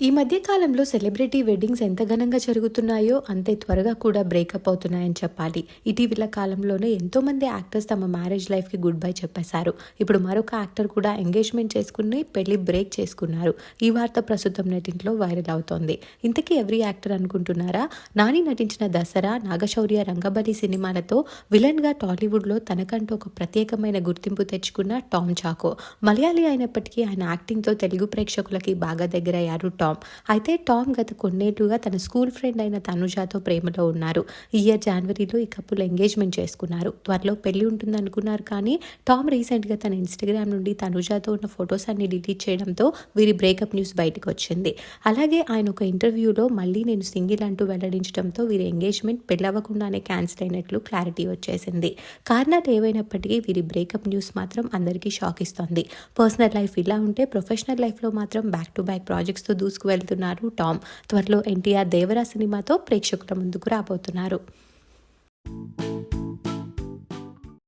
ఈ మధ్య కాలంలో సెలబ్రిటీ వెడ్డింగ్స్ ఎంత ఘనంగా జరుగుతున్నాయో అంతే త్వరగా కూడా బ్రేకప్ అవుతున్నాయని చెప్పాలి. ఇటీవల కాలంలోనే ఎంతో మంది యాక్టర్స్ తమ మ్యారేజ్ లైఫ్కి గుడ్ బై చెప్పేశారు. ఇప్పుడు మరొక యాక్టర్ కూడా ఎంగేజ్మెంట్ చేసుకుని పెళ్ళి బ్రేక్ చేసుకున్నారు. ఈ వార్త ప్రస్తుతం నెటింట్లో వైరల్ అవుతోంది. ఇంతకీ ఎవరి యాక్టర్ అనుకుంటున్నారా? నాని నటించిన దసరా నాగశౌర్య రంగబలి సినిమాలతో విలన్గా తనకంటూ ఒక ప్రత్యేకమైన గుర్తింపు తెచ్చుకున్న టామ్ చాకో. మలయాళీ అయినప్పటికీ ఆయన యాక్టింగ్తో తెలుగు ప్రేక్షకులకి బాగా దగ్గరయ్యారు టామ్. టామ్ అయితే టామ్ గత కొన్నేళ్ళుగా తన స్కూల్ ఫ్రెండ్ అయిన తనుజాతో ప్రేమలో ఉన్నారు. ఈ ఇయర్ జనవరిలో ఈ కప్పులు ఎంగేజ్మెంట్ చేసుకున్నారు. త్వరలో పెళ్ళి ఉంటుంది అనుకున్నారు కానీ టామ్ రీసెంట్గా తన ఇన్స్టాగ్రామ్ నుండి తనుజాతో ఉన్న ఫొటోస్ అన్ని డిలీట్ చేయడంతో వీరి బ్రేకప్ న్యూస్ బయటకు వచ్చింది. అలాగే ఆయన ఒక ఇంటర్వ్యూలో మళ్ళీ నేను సింగిల్ అంటూ వెల్లడించడంతో వీరి ఎంగేజ్మెంట్ పెళ్ళవకుండానే క్యాన్సిల్ అయినట్లు క్లారిటీ వచ్చేసింది. కారణాలు ఏవైనప్పటికీ వీరి బ్రేకప్ న్యూస్ మాత్రం అందరికీ షాక్ ఇస్తోంది. పర్సనల్ లైఫ్ ఇలా ఉంటే ప్రొఫెషనల్ లైఫ్లో మాత్రం బ్యాక్ టు బ్యాక్ ప్రాజెక్ట్స్తో దూసుకు వెళ్తున్నారు టామ్. త్వరలో ఎన్టీఆర్ దేవరా సినిమాతో ప్రేక్షకుల ముందుకు రాబోతున్నారు.